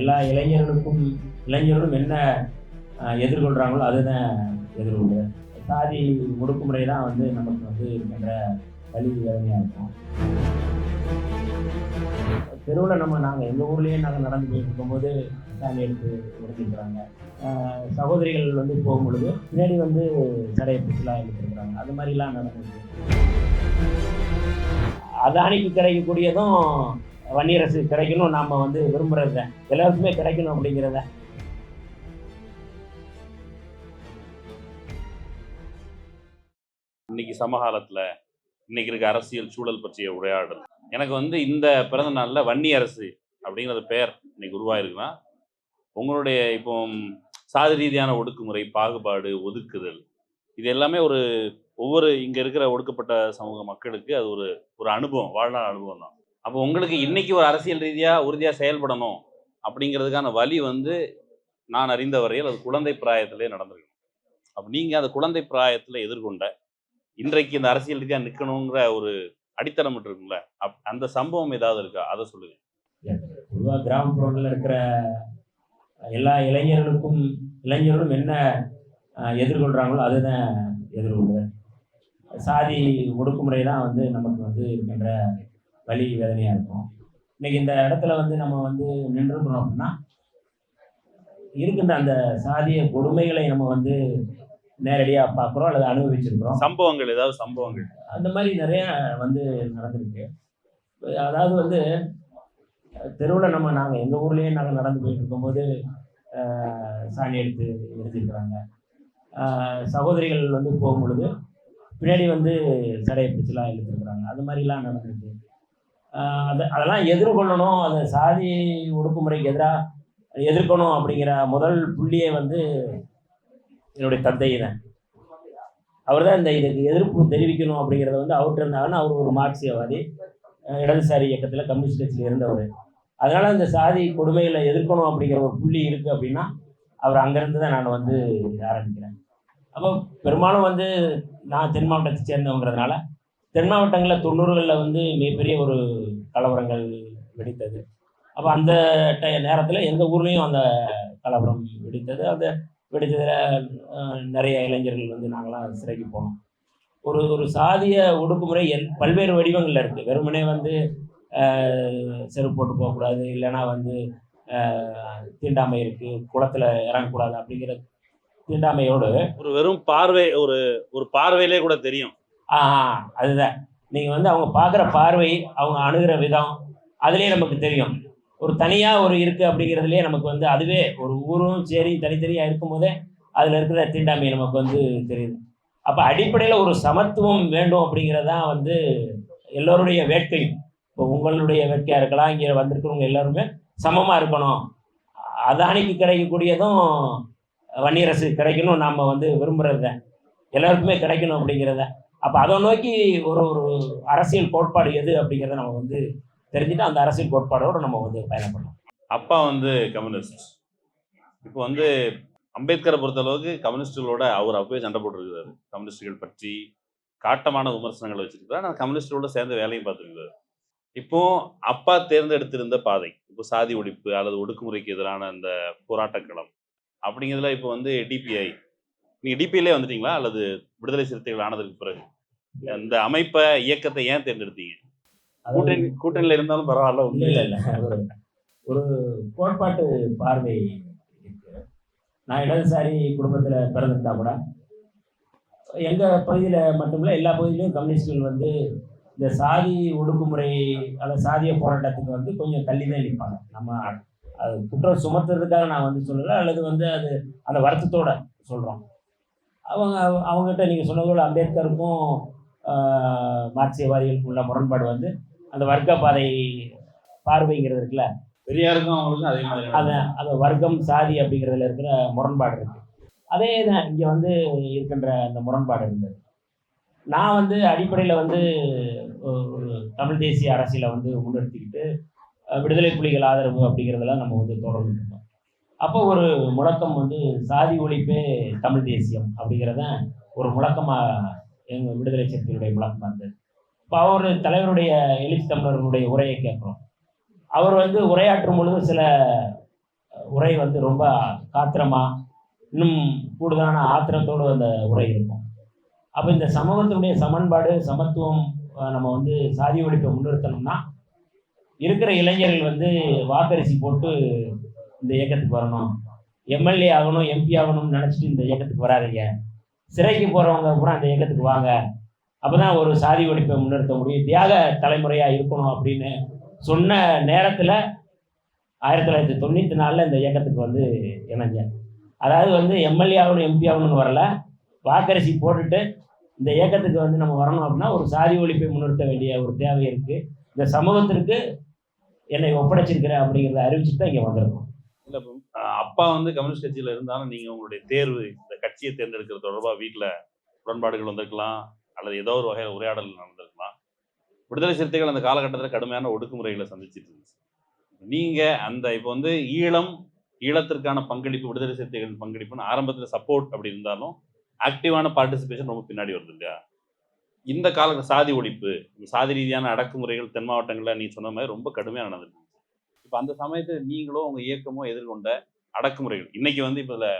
எல்லா இளைஞர்களுக்கும் இளைஞர்களும் என்ன எதிர்கொள்கிறாங்களோ அதுதான் எதிர்கொள்ளுது சாதி ஒடுக்குமுறை தான் வந்து நமக்கு வந்து இருக்கின்ற வழி வேதனையாக இருக்கும். தெருவில் நம்ம நாங்கள் எங்கள் ஊர்லேயே நாங்கள் நடந்து போயிட்டு இருக்கும்போது சாமி எடுத்து உடைச்சிருக்கிறாங்க. சகோதரிகள் வந்து போகும்பொழுது பின்னாடி வந்து சடையை பிடிச்சலாம் எடுத்துருக்குறாங்க. அது மாதிரிலாம் நடந்துருக்கு. அதானிக்கு கிடைக்கக்கூடியதும் வன்னியரசு கிடைக்கணும் நாம் வந்து விரும்புறது. எல்லாருக்குமே கிடைக்கணும் அப்படிங்கிறத. இன்னைக்கு சமகாலத்துல இன்னைக்கு இருக்க அரசியல் சூழல் பற்றிய உரையாடல். எனக்கு வந்து இந்த பிறந்த நாளில் வன்னி அரசு பெயர் இன்னைக்கு உருவாயிருக்குன்னா உங்களுடைய இப்போ சாதி ரீதியான ஒடுக்குமுறை பாகுபாடு ஒதுக்குதல் இது எல்லாமே ஒரு ஒவ்வொரு இங்கே இருக்கிற ஒடுக்கப்பட்ட சமூக மக்களுக்கு அது ஒரு ஒரு அனுபவம் வாழ்நாள் அனுபவம் தான் அப்போ உங்களுக்கு இன்னைக்கு ஒரு அரசியல் ரீதியாக உறுதியாக செயல்படணும் அப்படிங்கிறதுக்கான வழி வந்து நான் அறிந்த வரையில் அது குழந்தை பிராயத்திலே நடந்திருக்கு அப்போ நீங்கள் அந்த குழந்தை பிராயத்தில் எதிர்கொண்ட இன்றைக்கு இந்த அரசியல் ரீதியாக நிற்கணுங்கிற ஒரு அடித்தளம் இருக்குல்ல அப் அந்த சம்பவம் ஏதாவது இருக்கா? அதை சொல்லுங்க. பொதுவாக கிராமப்புறங்களில் இருக்கிற எல்லா இளைஞர்களுக்கும் இளைஞர்களும் என்ன எதிர்கொள்கிறாங்களோ அதுதான் எதிர்கொள்கிறேன் சாதி ஒடுக்குமுறை தான் வந்து நமக்கு வந்து இருக்கின்ற வழி வேதனையாக இருக்கும். இன்னைக்கு இந்த இடத்துல வந்து நம்ம வந்து நின்றுக்கிறோம் அப்படின்னா இருக்கின்ற அந்த சாதிய கொடுமைகளை நம்ம வந்து நேரடியாக பார்க்குறோம் அல்லது அனுபவிச்சிருக்கிறோம். சம்பவங்கள் ஏதாவது சம்பவங்கள். அந்த மாதிரி நிறைய வந்து நடந்திருக்கு. அதாவது வந்து தெருவில் நம்ம நாங்கள் எங்கள் ஊர்லேயே நாங்கள் நடந்து போயிட்டு இருக்கும்போது சாணி எடுத்து எரிஞ்சிருக்கிறாங்க சகோதரிகள் வந்து போகும்பொழுது பின்னாடி வந்து சடையை பிடிச்சலாம் இழுத்துருக்குறாங்க அது மாதிரிலாம் நடந்திருக்கு. ஆஹ், அது அதெல்லாம் எதிர்கொள்ளணும். அந்த சாதி ஒடுக்குமுறைக்கு எதிராக எதிர்க்கணும் அப்படிங்கிற முதல் புள்ளியை வந்து என்னுடைய தந்தை தான் அவர் தான் இந்த இதுக்கு எதிர்ப்பு தெரிவிக்கணும் அப்படிங்கிறத வந்து அவர்கிட்ட இருந்தாங்கன்னா அவர் ஒரு மார்க்சியவாதி இடதுசாரி இயக்கத்தில் கம்யூனிஸ்ட் கட்சியில் இருந்தவர். அதனால் இந்த சாதி கொடுமைகளை எதிர்க்கணும் அப்படிங்கிற ஒரு புள்ளி இருக்குது அப்படின்னா அவர் அங்கேருந்து தான் நான் வந்து ஆரம்பிக்கிறேன். அப்போ பெரும்பாலும் வந்து நான் தென் மாவட்டத்தை சேர்ந்தவங்கிறதுனால தென் மாவட்டங்களில் தொண்ணூறுகளில் வந்து மிகப்பெரிய ஒரு கலவரங்கள் வெடித்தது. அப்போ அந்த டை நேரத்தில் எங்கள் ஊர்லேயும் அந்த கலவரம் வெடித்தது. அந்த வெடித்ததில் நிறைய இளைஞர்கள் வந்து நாங்களாம் சிறைக்கு போனோம். ஒரு ஒரு சாதிய ஒடுக்குமுறை என் பல்வேறு வடிவங்களில் இருக்குது வெறுமனே வந்து செருப்பு போட்டு போகக்கூடாது இல்லைன்னா வந்து தீண்டாமை இருக்குது குளத்தில் இறங்கக்கூடாது அப்படிங்கிற தீண்டாமையோடு ஒரு வெறும் பார்வை ஒரு ஒரு பார்வையிலே கூட தெரியும். ஆ அதுதான். நீங்கள் வந்து அவங்க பார்க்குற பார்வை அவங்க அணுகிற விதம் அதுலேயே நமக்கு தெரியும். ஒரு தனியாக ஒரு இருக்குது அப்படிங்கிறதுலே நமக்கு வந்து அதுவே ஒரு ஊரும் சரி தனித்தனியாக இருக்கும்போதே அதில் இருக்கிற தீண்டாமை நமக்கு வந்து தெரியுது. அப்போ அடிப்படையில் ஒரு சமத்துவம் வேண்டும் அப்படிங்கிறது தான் வந்து எல்லோருடைய வேட்கையும் இப்போ உங்களுடைய வேட்கையாக இருக்கலாம் இங்கே வந்திருக்கிறவங்க எல்லாருமே சமமாக இருக்கணும். அதானிக்கு கிடைக்கக்கூடியதும் வன்னியரசு கிடைக்கணும் நாம் வந்து விரும்புகிறது தான் எல்லாருக்குமே கிடைக்கணும் அப்படிங்கிறத. அப்போ அதை நோக்கி ஒரு ஒரு அரசியல் கோட்பாடு எது அப்படிங்கிறத நம்ம வந்து தெரிஞ்சுட்டு அந்த அரசியல் கோட்பாடோடு நம்ம வந்து பயணப்படணும் அப்பா வந்து கம்யூனிஸ்ட். இப்போ வந்து அம்பேத்கரை பொறுத்தளவுக்கு கம்யூனிஸ்டுகளோட அவர் அப்பவே சண்டை போட்டிருக்கிறாரு. கம்யூனிஸ்டுகள் பற்றி காட்டமான விமர்சனங்களை வச்சிருக்கிறார். ஆனால் கம்யூனிஸ்டுகளோட சேர்ந்து வேலையும் பார்த்துருக்கிறார். இப்போ அப்பா தேர்ந்தெடுத்திருந்த பாதை இப்போ சாதி ஒழிப்பு அல்லது ஒடுக்குமுறைக்கு எதிரான அந்த போராட்டக்களம் அப்படிங்கிறதுல இப்போ வந்து டிபிஐ நீங்கள் டிபிஐலே வந்துட்டீங்களா? அல்லது விடுதலை சிறுத்தைகள் ஆனதுக்கு பிறகு? அந்த அமைப்பை இயக்கத்தை ஏன் தேர்ந்தெடுத்தீங்க? கூட்டணி கூட்டணியில் இருந்தாலும் பரவாயில்ல இல்லை உண்மையில இல்லை. இல்லை. ஒரு ஒரு கோட்பாட்டு பார்வை நான் இடதுசாரி குடும்பத்தில் பிறந்திருந்தா கூட எங்கள் பகுதியில் மட்டுமில்ல எல்லா பகுதியிலும் கம்யூனிஸ்டுகள் வந்து இந்த சாதி ஒடுக்குமுறை அல்லது சாதிய போராட்டத்துக்கு வந்து கொஞ்சம் தள்ளி தான் நிற்பாங்க. நம்ம அது குற்றம் சுமத்துறதுக்காக நான் வந்து சொல்லலை அல்லது வந்து அது அந்த வருத்தத்தோட சொல்கிறோம் அவங்க அவங்ககிட்ட நீங்கள் சொன்னது போல அம்பேத்கருக்கும் உள்ள முரண்பாடு வந்து அந்த வர்க்க பாதை பார்வைங்கிறது இருக்குல்ல? பெரியாருக்கும் அவங்களுக்கும் அதே மாதிரி அந்த அந்த வர்க்கம் சாதி அப்படிங்கிறதுல இருக்கிற முரண்பாடு இருக்கு. அதே தான் இங்கே வந்து இருக்கின்ற அந்த முரண்பாடு இருந்தது. நான் வந்து அடிப்படையில் வந்து ஒரு தமிழ் தேசிய அரசியலை வந்து முன்னிறுத்திக்கிட்டு விடுதலை புலிகள் ஆதரவு அப்படிங்கிறதெல்லாம் நம்ம வந்து தொடர்ந்து இருந்தோம் அப்போ ஒரு முழக்கம் வந்து சாதி ஒழிப்பே தமிழ் தேசியம் அப்படிங்கிறத ஒரு முழக்கமாக எங்கள் விடுதலை சக்தியுடைய முழக்கம் வந்தது இப்போ அவர் தலைவருடைய எழுச்சி தமிழர்களுடைய உரையை கேட்குறோம். அவர் வந்து உரையாற்றும் பொழுது சில உரை வந்து ரொம்ப காத்திரமாக இன்னும் கூடுதலான ஆத்திரத்தோடு அந்த உரை இருக்கும். அப்போ இந்த சமூகத்தினுடைய சமன்பாடு சமத்துவம் நம்ம வந்து சாதி ஒழிப்பை முன்னிறுத்தணும்னா இருக்கிற இளைஞர்கள் வந்து வாக்கரிசி போட்டு இந்த இயக்கத்துக்கு வரணும். எம்எல்ஏ ஆகணும் எம்பி ஆகணும்னு நினச்சிட்டு இந்த இயக்கத்துக்கு வராதீங்க. சிறைக்கு போகிறவங்க பூரா அந்த இயக்கத்துக்கு வாங்க. அப்போதான் ஒரு சாதி ஒழிப்பை முன்னிறுத்த முடியும். தியாக தலைமுறையாக இருக்கணும் அப்படின்னு சொன்ன நேரத்தில் ஆயிரத்தி தொள்ளாயிரத்தி தொண்ணூற்றி நாலில் இந்த இயக்கத்துக்கு வந்து இணைஞ்சேன். அதாவது வந்து எம்எல்ஏ ஆகணும் எம்பி ஆகணும்னு வரல. வாக்கரிசி போட்டுட்டு இந்த இயக்கத்துக்கு வந்து நம்ம வரணும் அப்படின்னா ஒரு சாதி ஒழிப்பை முன்னிறுத்த வேண்டிய ஒரு தேவை இருக்குது இந்த சமூகத்திற்கு என்னை ஒப்படைச்சிருக்கிறேன் அப்படிங்கிறத அறிவிச்சுட்டு தான் இங்கே வந்திருக்கோம். இல்லை அப்பா வந்து கம்யூனிஸ்ட் கட்சியில் இருந்தாலும் நீங்கள் உங்களுடைய தேர்வு இந்த கட்சியை தேர்ந்தெடுக்கிறது தொடர்பாக வீட்டில் உடன்பாடுகள் வந்திருக்கலாம் அல்லது ஏதோ ஒரு வகையில் உரையாடல் நடந்திருக்கலாம். விடுதலை சிறுத்தைகள் அந்த காலகட்டத்தில் கடுமையான ஒடுக்குமுறைகளை சந்திச்சிட்டு இருந்துச்சு. நீங்கள் அந்த இப்போ வந்து ஈழம் ஈழத்திற்கான பங்களிப்பு விடுதலை சிறுத்தைகள் பங்களிப்புன்னு ஆரம்பத்தில் சப்போர்ட் அப்படி இருந்தாலும் ஆக்டிவான பார்ட்டிசிபேஷன் ரொம்ப பின்னாடி வருது இல்லையா? இந்த கால சாதி ஒழிப்பு இந்த சாதி ரீதியான அடக்குமுறைகள் தென் மாவட்டங்களில் நீ சொன்ன மாதிரி ரொம்ப கடுமையாக நடந்துருக்கு இப்போ அந்த சமயத்தில் நீங்களும் உங்கள் இயக்கமோ எதிர்கொண்ட அடக்குமுறைகள் இன்னைக்கு வந்து இப்போ இதில்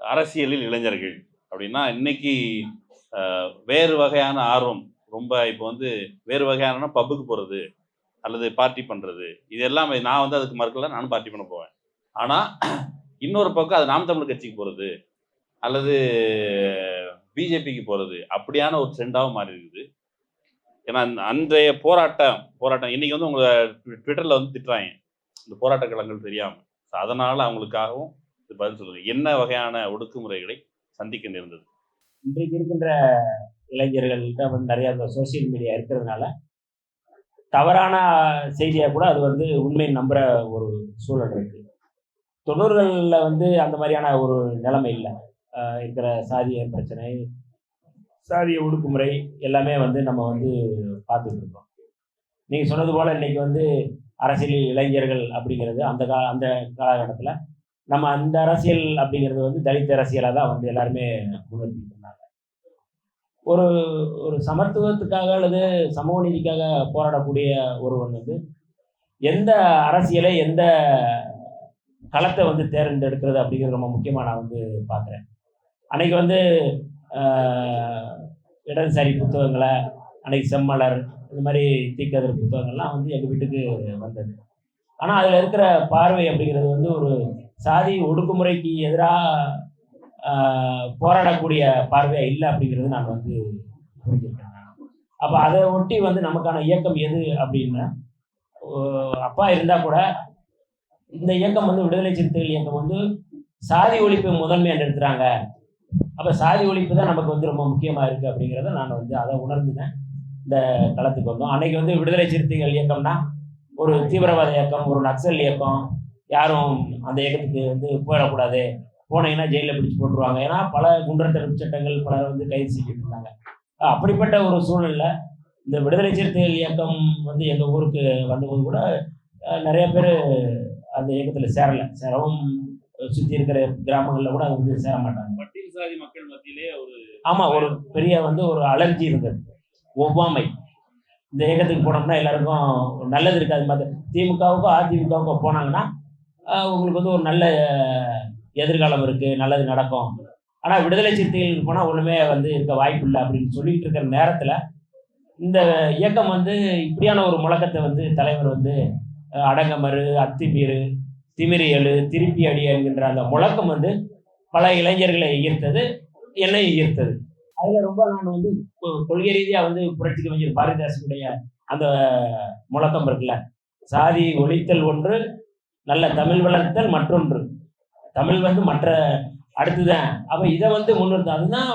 அரசியலில் இளைஞர்கள் அப்படின்னா இன்னைக்கு வேறு வகையான ஆர்வம் ரொம்ப இப்போ வந்து வேறு வகையான பப்புக்கு போகிறது அல்லது பார்ட்டி பண்ணுறது இது எல்லாமே நான் வந்து அதுக்கு மறுக்கல நானும் பார்ட்டி பண்ண போவேன். ஆனால் இன்னொரு பக்கம் அது நாம் தமிழ் கட்சிக்கு போகிறது அல்லது பிஜேபிக்கு போகிறது அப்படியான ஒரு ட்ரெண்டாகவும் மாறி இருக்குது. ஏன்னா அன்றைய போராட்டம் போராட்டம் இன்னைக்கு வந்து உங்களை ட்விட்டரில் வந்து திட்டுறாங்க. இந்த போராட்ட களங்கள் தெரியாமல் அதனால் அவங்களுக்காகவும் பதில் சொல்லுங்க. என்ன வகையான ஒடுக்குமுறைகளை சந்திக்க நேர்ந்தது? இன்றைக்கு இருக்கின்ற இளைஞர்கள்ட்ட வந்து நிறைய சோஷியல் மீடியா இருக்கிறதுனால தவறான செய்தியாக கூட அது வந்து உண்மை நம்புகிற ஒரு சூழல் இருக்கு. தொண்ணூறுகளில் வந்து அந்த மாதிரியான ஒரு நிலைமை இல்லை. இருக்கிற சாதிய பிரச்சனை சாதிய ஒடுக்குமுறை எல்லாமே வந்து நம்ம வந்து பார்த்துட்டு இருக்கோம். நீங்கள் சொன்னது போல் இன்னைக்கு வந்து அரசியல் இளைஞர்கள் அப்படிங்கிறது அந்த கா அந்த காலகட்டத்தில் நம்ம அந்த அரசியல் அப்படிங்கிறது வந்து தலித் அரசியலாக தான் வந்து எல்லாருமே முன்னிறுத்திட்டு இருந்தாங்க ஒரு ஒரு சமத்துவத்துக்காக அல்லது சமூக நீதிக்காக போராடக்கூடிய ஒருவன் வந்து எந்த அரசியலை எந்த களத்தை வந்து தேர்ந்தெடுக்கிறது அப்படிங்கிறது ரொம்ப முக்கியமாக நான் வந்து பார்க்குறேன் அன்னைக்கு வந்து இடதுசாரி புத்தகங்களை அன்னைக்கு செம்மலர் இந்த மாதிரி தீக்கதிர் புத்தகங்கள்லாம் வந்து எங்கள் வீட்டுக்கு வந்தது. ஆனால் அதில் இருக்கிற பார்வை அப்படிங்கிறது வந்து ஒரு சாதி ஒடுக்குமுறைக்கு எதிராக போராடக்கூடிய பார்வையாக இல்லை அப்படிங்கிறது நான் வந்து புரிஞ்சுருக்கேன் அப்போ அதை ஒட்டி வந்து நமக்கான இயக்கம் எது அப்படின்னா அப்பா இருந்தால் கூட இந்த இயக்கம் வந்து விடுதலை சிறுத்தைகள் இயக்கம் வந்து சாதி ஒழிப்பு முதன்மையாக நிறுத்துறாங்க. அப்போ சாதி ஒழிப்பு தான் நமக்கு வந்து ரொம்ப முக்கியமாக இருக்குது அப்படிங்கிறத நான் வந்து அதை உணர்ந்துனேன் இந்த களத்துக்கு வந்தோம். அன்னைக்கு வந்து விடுதலை சிறுத்தைகள் இயக்கம்னா ஒரு தீவிரவாத இயக்கம் ஒரு நக்சல் இயக்கம் யாரும் அந்த இயக்கத்துக்கு வந்து போயிடக்கூடாது. போனீங்கன்னா ஜெயிலில் பிடிச்சு போட்டுருவாங்க. ஏன்னா பல குண்டர் தடுப்பு சட்டங்கள் பலர் வந்து கைது செஞ்சுட்டு இருந்தாங்க அப்படிப்பட்ட ஒரு சூழல்ல இந்த விடுதலை சிறுத்தைகள் இயக்கம் வந்து எங்கள் ஊருக்கு வந்தபோது கூட நிறைய பேர் அந்த இயக்கத்தில் சேரலை. சேரவும் சுற்றி இருக்கிற கிராமங்களில் கூட அது வந்து சேர மாட்டாங்க. பட்டியல் சாதி மக்கள் மத்தியிலே ஒரு ஆமாம் ஒரு பெரிய வந்து ஒரு அலர்ஜி இருந்தது. ஒவ்வாமை. இந்த இயக்கத்துக்கு போனோம்னா எல்லாருக்கும் நல்லது இருக்காது. மற்ற திமுகவுக்கோ அதிமுகவுக்கோ போனாங்கன்னா உங்களுக்கு வந்து ஒரு நல்ல எதிர்காலம் இருக்குது நல்லது நடக்கும். ஆனால் விடுதலை சிறுத்தைகளுக்கு போனால் ஒன்றுமே வந்து இருக்க வாய்ப்பு இல்லை அப்படின்னு சொல்லிட்டு இருக்கிற நேரத்தில் இந்த இயக்கம் வந்து இப்படியான ஒரு முழக்கத்தை வந்து தலைவர் வந்து அடங்கமறு அத்துமீறு திமிரியலு திருப்பி அடி என்கின்ற அந்த முழக்கம் வந்து பல இளைஞர்களை ஈர்த்தது என்னை ஈர்த்தது. அதில் ரொம்ப நான் வந்து கொ- கொள்கை ரீதியாக வந்து புரட்சி கவிஞர் பாரதிதாசனுடைய அந்த முழக்கம் இருக்குல்ல சாதி ஒழித்தல் ஒன்று நல்ல தமிழ் வளர்த்தல் மற்றொன்று. தமிழ் வந்து மற்ற அடுத்துதான். அப்போ இதை வந்து முன்னிறுத்த அதுதான்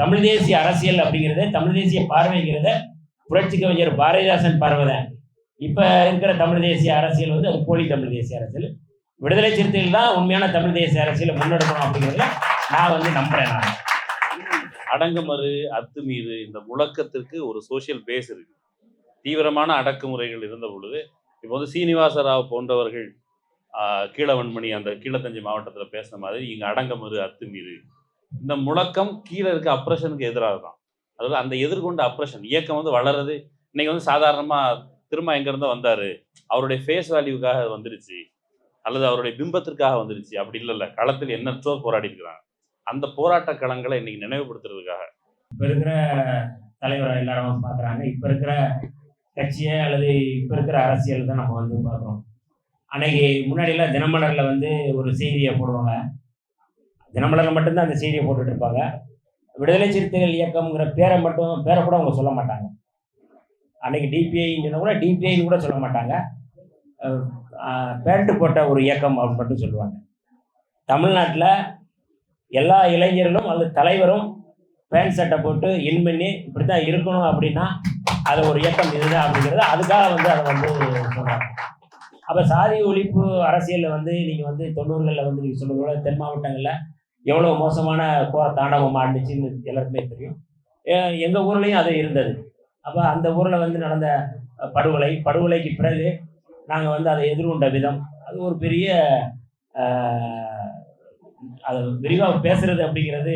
தமிழ் தேசிய அரசியல் அப்படிங்கிறத தமிழ் தேசிய பார்வைங்கிறத புரட்சி கவிஞர் பாரதிதாசன் பார்வை தான் இப்போ இருக்கிற தமிழ் தேசிய அரசியல் வந்து அது போலி தமிழ் தேசிய அரசியல். விடுதலை சிறுத்தைகள் தான் உண்மையான தமிழ் தேசிய அரசியலை முன்னெடுக்கணும் அப்படிங்கிறத நான் வந்து நம்புறேன் நான். அடங்குமறு அத்துமீது இந்த முழக்கத்திற்கு ஒரு சோஷியல் பேஸ் இருக்கு. தீவிரமான அடக்குமுறைகள் இருந்த பொழுது இப்போ வந்து சீனிவாச ராவ் போன்றவர்கள் ஆஹ், கீழவன்மணி அந்த கீழத்தஞ்சை மாவட்டத்தில் பேசின மாதிரி இங்கே அடங்கமறு அத்துமீறு இந்த முழக்கம் கீழே இருக்க அப்ரஷனுக்கு எதிராக தான். அதாவது அந்த எதிர்கொண்ட அப்ரஷன் இயக்கம் வந்து வளருது. இன்னைக்கு வந்து சாதாரணமாக திரும்ப எங்கேருந்தோ வந்தார். அவருடைய ஃபேஸ் வேல்யூக்காக வந்துருச்சு. அல்லது அவருடைய பிம்பத்திற்காக வந்துருச்சு. அப்படி இல்லைல்ல. களத்தில் எண்ணற்றோர் போராடி இருக்கிறாங்க. அந்த போராட்ட களங்களை இன்னைக்கு நினைவுபடுத்துறதுக்காக. இப்போ இருக்கிற தலைவரை எல்லாரும் பார்க்குறாங்க. இப்போ இருக்கிற கட்சியை அல்லது இப்போ இருக்கிற அரசியல் தான் நம்ம வந்து பார்க்குறோம். அன்னைக்கு முன்னாடியெல்லாம் தினமலரில் வந்து ஒரு செய்தியை போடுவாங்க. தினமலரில் மட்டும்தான் அந்த செய்தியை போட்டுட்டு இருப்பாங்க. விடுதலை சிறுத்தைகள் இயக்கம்ங்கிற பேரை மட்டும் பேரை கூட அவங்க சொல்ல மாட்டாங்க. அன்னைக்கு டிபிஐன்னு கூட டிபிஐன்னு கூட சொல்ல மாட்டாங்க. பேண்ட் போட்ட ஒரு இயக்கம் அப்படின்னு மட்டும் சொல்லுவாங்க. தமிழ்நாட்டில் எல்லா இளைஞர்களும் அல்லது தலைவரும் பேண்ட் சட்டை போட்டு இன் பண்ணி இப்படி தான் இருக்கணும் அப்படின்னா அது ஒரு இயக்கம் இதுதான் அப்படிங்கிறது அதுக்காக வந்து அதை வந்து சொல்கிறாங்க அப்போ சாதி ஒழிப்பு அரசியலில் வந்து நீங்கள் வந்து தொண்ணூறுகளில் வந்து நீங்கள் சொல்லுங்க தென் மாவட்டங்களில் எவ்வளோ மோசமான கோர தாண்டவம் ஆண்டுச்சுன்னு எல்லாருக்குமே தெரியும். எங்கள் ஊர்லேயும் அது இருந்தது. அப்போ அந்த ஊரில் வந்து நடந்த படுகொலை படுகொலைக்கு பிறகு நாங்கள் வந்து அதை எதிர்கொண்ட விதம் அது ஒரு பெரிய அதை அது விரிவாக பேசுறது அப்படிங்கிறது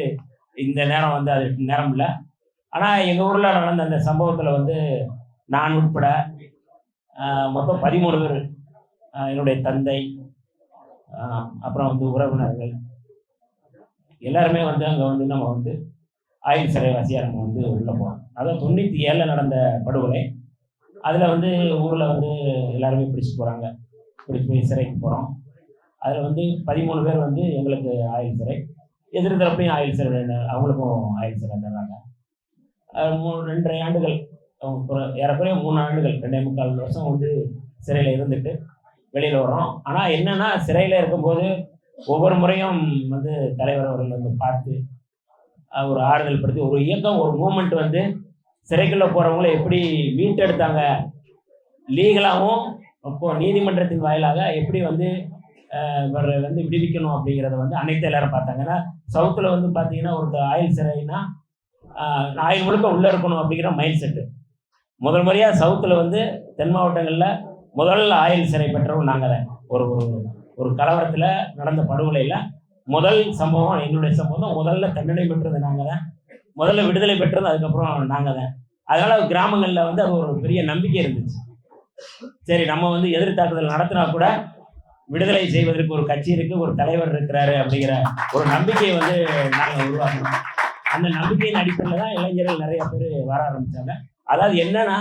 இந்த நேரம் வந்து அது நேரம் இல்லை. ஆனால் எங்கள் ஊரில் நடந்த அந்த சம்பவத்தில் வந்து நான் உட்பட மொத்தம் பதிமூணு பேர் என்னுடைய தந்தை அப்புறம் வந்து உறவினர்கள். எல்லாருமே வந்து அங்கே வந்து நம்ம வந்து ஆயுள் சிறைவாசியாக நம்ம வந்து உள்ள போகிறோம் அதான் தொண்ணூற்றி ஏழில் நடந்த படுகொலை. அதில் வந்து ஊரில் வந்து எல்லாருமே பிடிச்சி போகிறாங்க பிடிச்சி போய் சிறைக்கு போகிறோம் அதில் வந்து பதிமூணு பேர் வந்து எங்களுக்கு ஆயுள் சிறை. எதிர்த்தரப்பையும் ஆயுள் சிறை அவங்களுக்கும் ஆயுள் சிறை தர்றாங்க. ரெண்டரை ஆண்டுகள் ஏறக்குறைய மூணு ஆண்டுகள் ரெண்டே முக்கால் வருஷம் வந்து சிறையில் இருந்துட்டு வெளியில் வரோம் ஆனால் என்னன்னா சிறையில் இருக்கும்போது ஒவ்வொரு முறையும் வந்து தலைவர் அவர்கள் வந்து பார்த்து ஒரு ஆறுதல் படுத்தி ஒரு இயக்கம் ஒரு மூமெண்ட் வந்து சிறைக்குள்ளே போகிறவங்கள எப்படி மீட்டெடுத்தாங்க லீகலாகவும் அப்போ நீதிமன்றத்தின் வாயிலாக எப்படி வந்து இவரை வந்து விடுவிக்கணும் அப்படிங்கிறத வந்து அனைத்து எல்லாரும் பார்த்தாங்க. ஏன்னா சவுத்தில் வந்து பார்த்தீங்கன்னா ஒரு ஆயுள் சிறைனா ஆஹ் முழுக்க உள்ளே இருக்கணும் அப்படிங்கிற மைண்ட் செட்டு முதல் முறையாக சவுத்தில் வந்து தென் மாவட்டங்களில் முதல்ல ஆயுள் சிறை பெற்றவங்க நாங்கள் ஒரு ஒரு ஒரு கலவரத்தில் நடந்த படுகொலையில் முதல் சம்பவம் எங்களுடைய சம்பவம் தான். முதல்ல தண்டனை பெற்றது நாங்கள் தான் முதல்ல விடுதலை பெற்றது அதுக்கப்புறம் நாங்கள் தான் அதனால் கிராமங்களில் வந்து அது ஒரு பெரிய நம்பிக்கை இருந்துச்சு. சரி நம்ம வந்து எதிர் தாக்குதல் நடத்தினா கூட விடுதலை செய்வதற்கு ஒரு கட்சி இருக்குது ஒரு தலைவர் இருக்கிறாரு அப்படிங்கிற ஒரு நம்பிக்கையை வந்து நாங்கள் உருவாக்கணும் அந்த நம்பிக்கையின் அடிப்படையில் தான் இளைஞர்கள் நிறைய பேர் வர ஆரம்பித்தாங்க அதாவது என்னன்னா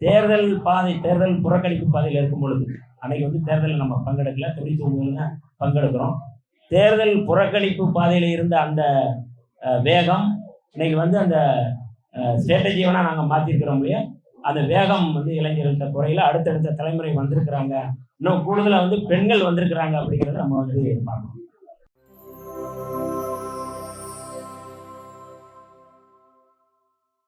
தேர்தல் பாதை தேர்தல் புறக்கணிப்பு பாதையில் இருக்கும் பொழுது அன்னைக்கு வந்து தேர்தலில் நம்ம பங்கெடுக்கல. தொண்ணூத்தி ஒன்பதுல பங்கெடுக்கிறோம். தேர்தல் புறக்கணிப்பு பாதையில் இருந்த அந்த வேகம் இன்னைக்கு வந்து அந்த ஸ்ட்ராட்டஜி வேணால் நாங்கள் மாற்றிருக்கிறோம் இல்லையா? அந்த வேகம் வந்து இளைஞர்கள்ட்ட குறையில. அடுத்தடுத்த தலைமுறை வந்திருக்கிறாங்க. இன்னும் கூடுதலாக வந்து பெண்கள் வந்திருக்கிறாங்க அப்படிங்கிறத நம்ம வந்து பார்க்கணும்.